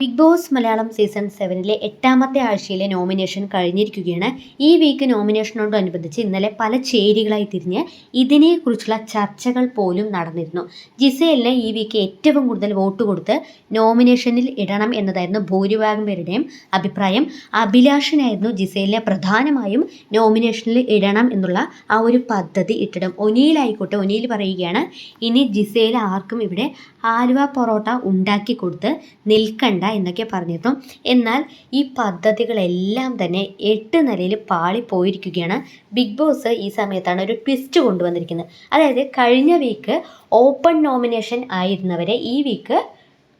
Big boss Malayalam season സെവനിലെ എട്ടാമത്തെ ആഴ്ചയിലെ നോമിനേഷൻ കഴിഞ്ഞിരിക്കുകയാണ്. ഈ വീക്ക് നോമിനേഷനോടനുബന്ധിച്ച് ഇന്നലെ പല ചേരികളായി തിരിഞ്ഞ് ഇതിനെക്കുറിച്ചുള്ള ചർച്ചകൾ പോലും നടന്നിരുന്നു. ജിസേലിന് ഈ വീക്ക് ഏറ്റവും കൂടുതൽ വോട്ട് കൊടുത്ത് നോമിനേഷനിൽ ഇടണം എന്നതായിരുന്നു ഭൂരിഭാഗം പേരുടെയും അഭിപ്രായം. അഭിലാഷനായിരുന്നു ജിസേലിനെ പ്രധാനമായും നോമിനേഷനിൽ ഇടണം എന്നുള്ള ആ ഒരു പദ്ധതി ഇട്ടിടും. ഒനിയിലായിക്കോട്ടെ ഒനിയിൽ പറയുകയാണ് ഇനി ജിസേൽ ആർക്കും ഇവിടെ ആലുവ പൊറോട്ട ഉണ്ടാക്കി കൊടുത്ത് നിൽക്കണ്ട. എന്നൊക്കെ പറഞ്ഞിരുന്നു. എന്നാൽ ഈ പദ്ധതികളെല്ലാം തന്നെ എട്ട് നിലയിൽ പാളി പോയിരിക്കുകയാണ് ബിഗ് ബോസ് ഈ സമയത്താണ് ഒരു ട്വിസ്റ്റ് കൊണ്ടുവന്നിരിക്കുന്നത്. അതായത് കഴിഞ്ഞ വീക്ക് ഓപ്പൺ നോമിനേഷൻ ആയിരുന്നവരെ ഈ വീക്ക്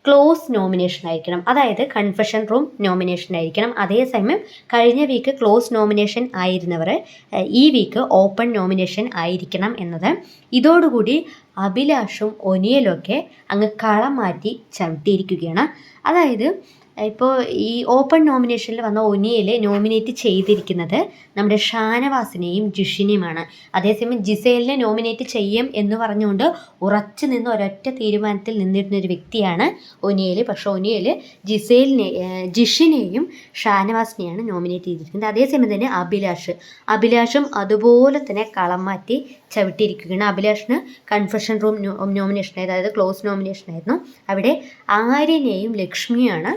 ക്ലോസ് നോമിനേഷൻ ആയിരിക്കണം. അതായത് കൺഫെഷൻ റൂം നോമിനേഷൻ ആയിരിക്കണം. അതേസമയം കഴിഞ്ഞ വീക്ക് ക്ലോസ് നോമിനേഷൻ ആയിരുന്നവർ ഈ വീക്ക് ഓപ്പൺ നോമിനേഷൻ ആയിരിക്കണം എന്നത്. ഇതോടുകൂടി അഭിലാഷും ഒനിയലൊക്കെ അങ്ങ് കളം മാറ്റി ചവിട്ടിയിരിക്കുകയാണ്. അതായത് ഇപ്പോൾ ഈ ഓപ്പൺ നോമിനേഷനിൽ വന്ന ഒനിയിൽ നോമിനേറ്റ് ചെയ്തിരിക്കുന്നത്? നമ്മുടെ ഷാനവാസിനെയും ജിഷിനെയുമാണ്. അതേസമയം ജിസേലിനെ നോമിനേറ്റ് ചെയ്യും എന്ന് പറഞ്ഞുകൊണ്ട് ഉറച്ചു നിന്ന് ഒരൊറ്റ തീരുമാനത്തിൽ നിന്നിരുന്ന ഒരു വ്യക്തിയാണ് ഒനിയൽ പക്ഷെ ഒനിയൽ ജിസേലിനെ ജിഷിനെയും ഷാനവാസിനെയാണ് നോമിനേറ്റ് ചെയ്തിരിക്കുന്നത്. അതേസമയം തന്നെ അഭിലാഷ്. അഭിലാഷും അതുപോലെ തന്നെ കളം മാറ്റി ചവിട്ടിയിരിക്കുകയാണ്. അഭിലാഷിന് കൺഫെഷൻ റൂം നോമിനേഷൻ അതായത് ക്ലോസ് നോമിനേഷൻ ആയിരുന്നു. അവിടെ ആര്യനെയും ലക്ഷ്മിയാണ്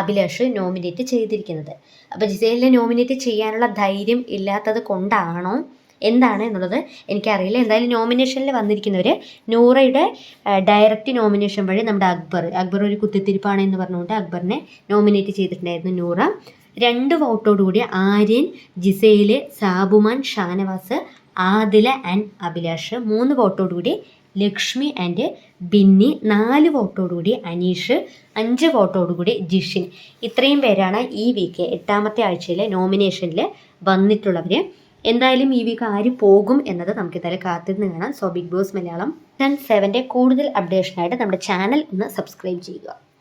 അഭിലാഷ് നോമിനേറ്റ് ചെയ്തിരിക്കുന്നത്. അപ്പോൾ ജിസേലിനെ നോമിനേറ്റ് ചെയ്യാനുള്ള ധൈര്യം ഇല്ലാത്തത് കൊണ്ടാണോ? എന്താണ് എന്നുള്ളത് എനിക്കറിയില്ല. എന്തായാലും നോമിനേഷനിൽ വന്നിരിക്കുന്നവർ നൂറയുടെ ഡയറക്റ്റ് നോമിനേഷൻ വഴി നമ്മുടെ അക്ബർ അക്ബർ ഒരു കുത്തിത്തിരിപ്പാണ് എന്ന് പറഞ്ഞുകൊണ്ട് അക്ബറിനെ നോമിനേറ്റ് ചെയ്തിട്ടുണ്ടായിരുന്നു നൂറ. രണ്ട് വോട്ടോടുകൂടി ആര്യൻ ജിസേൽ സാബുമാൻ ഷാനവാസ് ആദില ആൻഡ് അഭിലാഷ് മൂന്ന് വോട്ടോടുകൂടി ലക്ഷ്മി ആൻഡ് ബിന്നി നാല് വോട്ടോടുകൂടി അനീഷ് അഞ്ച് വോട്ടോടുകൂടി ജിഷിൻ. ഇത്രയും പേരാണ് ഈ വീക്ക് എട്ടാമത്തെ ആഴ്ചയിലെ നോമിനേഷനിൽ വന്നിട്ടുള്ളവർ എന്തായാലും ഈ വീക്ക് ആര് പോകും എന്നത് നമുക്ക് എന്തായാലും കാത്തിരുന്ന് കാണാം. So Big Boss Malayalam season സെവന്റെ കൂടുതൽ അപ്ഡേഷനായിട്ട് നമ്മുടെ ചാനൽ ഒന്ന് സബ്സ്ക്രൈബ് ചെയ്യുക.